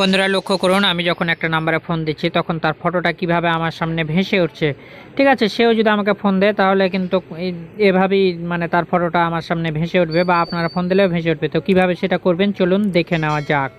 বন্ধুরা, লক্ষ্য করুন, আমি যখন একটা নাম্বারে ফোন দিচ্ছি, তখন তার ফটোটা কীভাবে আমার সামনে ভেসে উঠছে। ঠিক আছে, সেও যদি আমাকে ফোন দেয়, তাহলে কিন্তু এভাবেই মানে তার ফটোটা আমার সামনে ভেসে উঠবে বা আপনারা ফোন দিলেও ভেসে উঠবে। তো কীভাবে সেটা করবেন, চলুন দেখে নেওয়া যাক।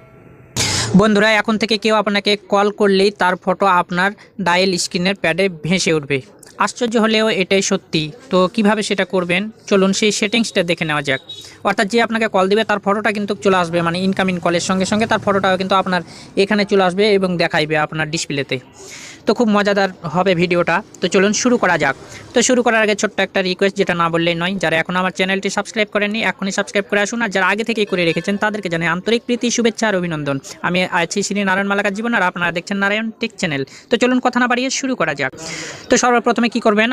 বন্ধুরা, এখন থেকে কেউ আপনাকে কল করলেই তার ফটো আপনার ডায়াল স্ক্রিনের প্যাডে ভেসে উঠবে। আশ্চর্য হলেও এটাই সত্যি। তো কীভাবে সেটা করবেন? চলুন সেই সেটিংসটা দেখে নেওয়া যাক। অর্থাৎ যে আপনাকে কল দেবে, তার ফটোটা কিন্তু চলে আসবে মানে ইনকামিং কলের সঙ্গে সঙ্গে তার ফটোটাও কিন্তু আপনার এখানে চলে আসবে এবং দেখাইবে আপনার ডিসপ্লেতে তো খুব মজাদার হবে ভিডিওটা। তো চলুন শুরু করা যাক। তো শুরু করার আগে ছোট্ট একটা রিকোয়েস্ট যেটা না বললেই নয়, যারা এখন আমার চ্যানেলটি সাবস্ক্রাইব করেননি, এখনই সাবস্ক্রাইব করে আসুন আর যারা আগে থেকেই করে রেখেছেন, তাদেরকে জানাই আন্তরিক প্রীতি, শুভেচ্ছা আর অভিনন্দন। আমি আছি শ্রী নারায়ণ মালাকার জীবন আর আপনারা দেখছেন নারায়ণ টেক চ্যানেল। তো চলুন কথা না বাড়িয়ে শুরু করা যাক। তো সর্বপ্রথমে কি করবেন?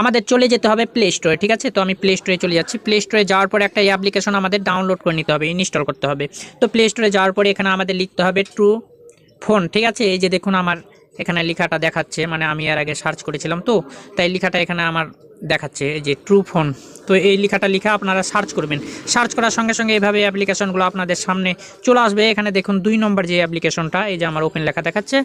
আমাদের চলে যেতে হবে প্লে স্টোরে ঠিক আছে? তো আমি প্লে স্টোরে চলে যাচ্ছি। প্লে স্টোরে যাওয়ার পরে একটা অ্যাপ্লিকেশন আমাদের ডাউনলোড করে নিতে হবে ইনস্টল করতে হবে। তো প্লে স্টোরে যাওয়ার পরে এখানে আমাদের লিখতে হবে ট্রু ফোন ঠিক আছে? এই যে দেখুন আমার এখানে লেখাটা দেখাচ্ছে মানে আমি এর আগে সার্চ করেছিলাম তো তাই লেখাটা এখানে আমার দেখাচ্ছে এই যে ট্রু ফোন তো এই লেখাটা লিখে আপনারা সার্চ করবেন। সার্চ করার সঙ্গে সঙ্গে এইভাবে অ্যাপ্লিকেশনগুলো আপনাদের সামনে চলে আসবে। এখানে দেখুন দুই নম্বর যে অ্যাপ্লিকেশনটা এই যে আমার ওপেন লেখা দেখাচ্ছে।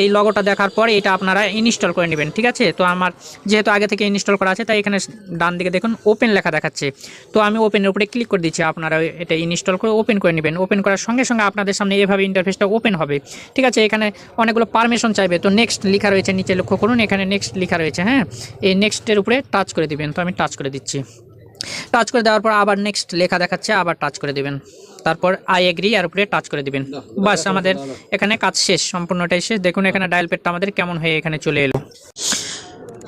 এই লগোটা দেখার পর এটা আপনারা ইনস্টল করে নেবেন, ঠিক আছে? তো আমার যেহেতু আগে থেকে ইনস্টল করা আছে, তাই এখানে ডান দিকে দেখুন ওপেন লেখা দেখাচ্ছে। তো আমি ওপেনের উপরে ক্লিক করে দিচ্ছি, আপনারা এটা ইনস্টল করে ওপেন করে নেবেন। ওপেন করার সঙ্গে সঙ্গে আপনাদের সামনে এভাবে ইন্টারফেসটা ওপেন হবে, ঠিক আছে? এখানে অনেকগুলো পারমিশন চাইবে। তো নেক্সট লেখা রয়েছে, নিচে লক্ষ্য করুন, এখানে নেক্সট লেখা রয়েছে হ্যাঁ? এই নেক্সটের উপরে টাচ করে দিবেন। তো আমি টাচ করে দিচ্ছি। টাচ করে দেওয়ার পর আবার নেক্সট লেখা দেখাচ্ছে, আবার টাচ করে দিবেন। তারপর আই এগ্রি এর উপরে টাচ করে দিবেন। বাস আমাদের এখানে কাজ শেষ, সম্পূর্ণটাই শেষ। দেখুন এখানে ডায়াল পেডটা আমাদের কেমন হয়ে এখানে চলে এলো।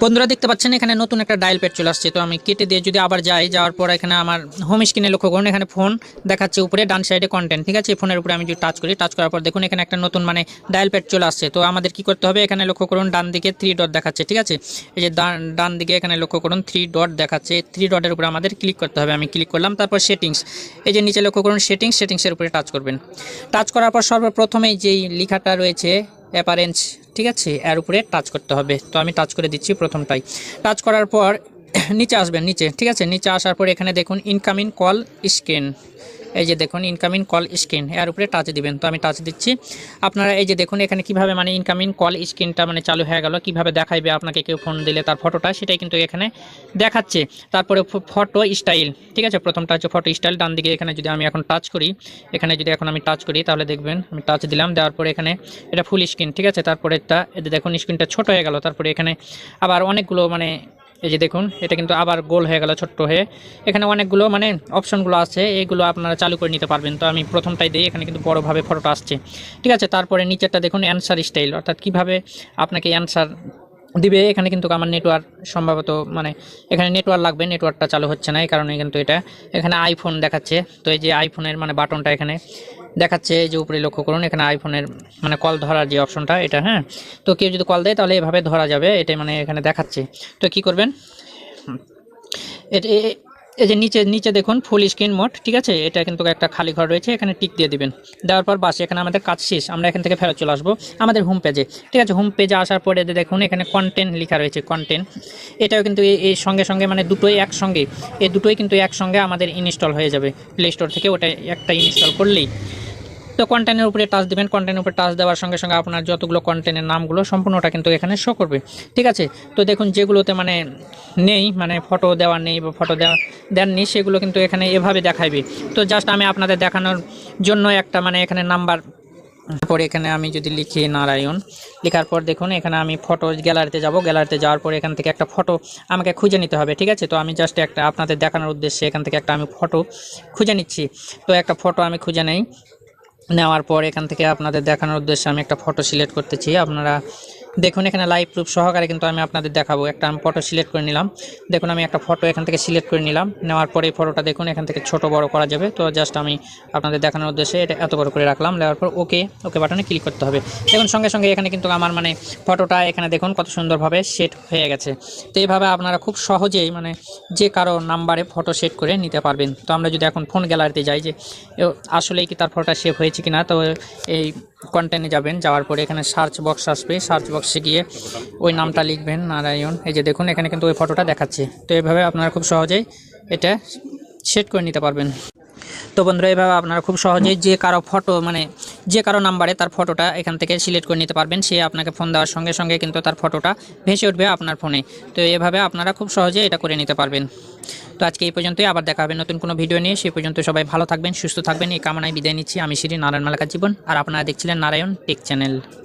বন্ধুরা দেখতে পাচ্ছেন, এখানে নতুন একটা ডায়াল প্যাড চলে আসছে। তো আমি কেটে দিয়ে যদি আবার যাই, যাওয়ার পর এখানে আমার হোম স্ক্রিনে লক্ষ্য করুন, এখানে ফোন দেখাচ্ছে উপরে, ডান সাইডে কন্টেন্ট ঠিক আছে? ফোনের উপরে আমি যদি টাচ করি টাচ করার পর দেখুন, এখানে একটা নতুন মানে ডায়াল প্যাড চলে আসছে। তো আমাদের কি করতে হবে? এখানে লক্ষ্য করুন, ডান দিকে থ্রি ডট দেখাচ্ছে, ঠিক আছে? এই যে ডান দিকে এখানে লক্ষ্য করুন থ্রি ডট দেখাচ্ছে। থ্রি ডটের উপরে আমাদের ক্লিক করতে হবে। আমি ক্লিক করলাম, তারপর সেটিংস এই যে নিচে লক্ষ্য করুন সেটিংস সেটিংসের উপরে টাচ করবেন। টাচ করার পর সর্বপ্রথমেই যেই লেখাটা রয়েছে অ্যাপারেন্স ঠিক আছে? এর উপরে টাচ করতে হবে। তো আমি টাচ করে দিচ্ছি প্রথমটাই। টাচ করার পর, নিচে আসবেন, নিচে। ঠিক আছে? নিচে আসার পর এখানে দেখুন ইনকামিং কল স্ক্রিন এই যে দেখুন ইনকামিং কল স্ক্রিন এর উপরে টাচ দিবেন। তো আমি টাচ দিচ্ছি। আপনারা এই যে দেখুন, এখানে কীভাবে মানে ইনকামিং কল স্ক্রিনটা মানে চালু হয়ে গেল, কীভাবে দেখাইবে আপনাকে কেউ ফোন দিলে তার ফটোটা সেটাই কিন্তু এখানে দেখাচ্ছে। তারপরে ফটো স্টাইল ঠিক আছে? প্রথমটা হচ্ছে ফটো স্টাইল ডান দিকে এখানে যদি আমি এখন টাচ করি, এখানে যদি এখন আমি টাচ করি, তাহলে দেখবেন আমি টাচ দিলাম, দেওয়ার পরে এখানে এটা ফুল স্ক্রিন ঠিক আছে? তারপরে এটা দেখুন স্ক্রিনটা ছোট হয়ে গেল। তারপরে এখানে আবার অনেকগুলো মানে এই যে দেখুন, এটা কিন্তু আবার গোল হয়ে গেল ছোট্ট হয়ে। এখানে অনেকগুলো মানে অপশনগুলো আছে এইগুলো আপনারা চালু করে নিতে পারবেন। তো আমি প্রথমটাই দিই, এখানে কিন্তু বড়োভাবে ফটোটা আসছে। ঠিক আছে, তারপরে নিচেরটা দেখুন অ্যান্সার স্টাইল অর্থাৎ কীভাবে আপনাকে অ্যান্সার দিবে। এখানে কিন্তু আমার নেটওয়ার্ক সম্ভবত মানে এখানে নেটওয়ার্ক লাগবে নেটওয়ার্কটা চালু হচ্ছে না, এই কারণে কিন্তু এটা। এখানে আইফোন দেখাচ্ছে, তো এই যে আইফোনের মানে বাটনটা এখানে। দেখাচ্ছে এই যে উপরে লক্ষ্য করুন, এখানে আইফোনের মানে কল ধরার যে অপশনটা এটা হ্যাঁ? তো কেউ যদি কল দেয়, তাহলে এভাবে ধরা যাবে, এটাই মানে এখানে দেখাচ্ছে। তো কি করবেন? এই যে নিচে নিচে দেখুন ফুল স্ক্রিন মোড ঠিক আছে? এটা কিন্তু একটা খালি ঘর রয়েছে, এখানে টিক দিয়ে দিবেন। দেওয়ার পর বাস, এখানে আমাদের কাজ শেষ, আমরা এখান থেকে ফেরত চলে আসব আমাদের হোম পেজে ঠিক আছে? হোম পেজে আসার পরে দেখুন, এখানে কন্টেন্ট লেখা রয়েছে কন্টেন্ট এটাও কিন্তু এই সঙ্গে সঙ্গে মানে দুটোই একসঙ্গে এই দুটোই কিন্তু একসঙ্গে আমাদের ইনস্টল হয়ে যাবে। প্লে স্টোর থেকে ওটা একটা ইনস্টল করলেই। তো কন্টেন্টের উপরে টাচ দেবেন কন্টেন্টের উপরে টাচ দেওয়ার সঙ্গে সঙ্গে আপনার যতগুলো কন্টেন্টের নামগুলো সম্পূর্ণটা কিন্তু এখানে শো করবে। ঠিক আছে? তো দেখুন, যেগুলোতে মানে নেই মানে ফটো দেওয়া নেই বা ফটো দেওয়া, দেননি, সেগুলো কিন্তু এখানে এভাবে দেখাইবে। তো জাস্ট আমি আপনাদের দেখানোর জন্য একটা মানে এখানে নাম্বার তারপরে এখানে আমি যদি লিখি নারায়ণ, লেখার পর দেখুন, এখানে আমি ফটো গ্যালারিতে যাব গ্যালারিতে যাওয়ার পর এখান থেকে একটা ফটো আমাকে খুঁজে নিতে হবে, ঠিক আছে? তো আমি জাস্ট একটা আপনাদের দেখানোর উদ্দেশ্যে এখান থেকে একটা আমি ফটো খুঁজে নিচ্ছি। তো একটা ফটো আমি খুঁজে নেই। নেওয়ার পর এখান থেকে আপনাদের দেখানোর উদ্দেশ্যে আমি একটা ফটো সিলেক্ট করতেছি আপনারা দেখুন, এখানে লাইভ প্রুফ সহকারে কিন্তু আমি আপনাদের দেখাবো। একটা আমি ফটো সিলেক্ট করে নিলাম। দেখুন, আমি একটা ফটো এখান থেকে সিলেক্ট করে নিলাম। নেওয়ার পরে এই ফটোটা দেখুন, এখান থেকে ছোট বড় করা যাবে। তো জাস্ট আমি আপনাদের দেখানোর উদ্দেশ্যে এটা এত বড় করে রাখলাম। নেওয়ার পর ওকে ওকে বাটনে ক্লিক করতে হবে। দেখুন, সঙ্গে সঙ্গে এখানে কিন্তু আমার মানে ফটোটা এখানে দেখুন, কত সুন্দরভাবে সেট হয়ে গেছে। তো এইভাবে আপনারা খুব সহজেই মানে যে কারও নাম্বারে ফটো সেট করে নিতে পারবেন। তো আমরা যদি এখন ফোন গ্যালারিতে যাই যে আসলেই কি তার ফটোটা সেভ হয়েছে কিনা, তো এই কন্টেন্টে যাবেন। যাওয়ার পরে এখানে সার্চ বক্স আসবে। সার্চ বক্সে গিয়ে ওই নামটা লিখবেন নারায়ণ। এই যে দেখুন, এখানে কিন্তু ওই ফটোটা দেখাচ্ছে। তো এভাবে আপনারা খুব সহজেই এটা সেট করে নিতে পারবেন। তো বন্ধুরা, এভাবে আপনারা খুব সহজেই যে কারও ফটো মানে যে কারও নাম্বারে তার ফটোটা এখান থেকে সিলেক্ট করে নিতে পারবেন, সে আপনাকে ফোন দেওয়ার সঙ্গে সঙ্গে কিন্তু তার ফটোটা ভেসে উঠবে আপনার ফোনে। তো এভাবে আপনারা খুব সহজে এটা করে নিতে পারবেন। তো আজকে এই পর্যন্তই, আবার দেখা হবে নতুন কোনো ভিডিও নিয়ে। সেই পর্যন্ত সবাই ভালো থাকবেন, সুস্থ থাকবেন। এই কামনায় বিদায় নিচ্ছি। আমি শ্রী নারায়ণ মালাকার জীবন। আর আপনারা দেখছিলেন নারায়ণ টেক চ্যানেল।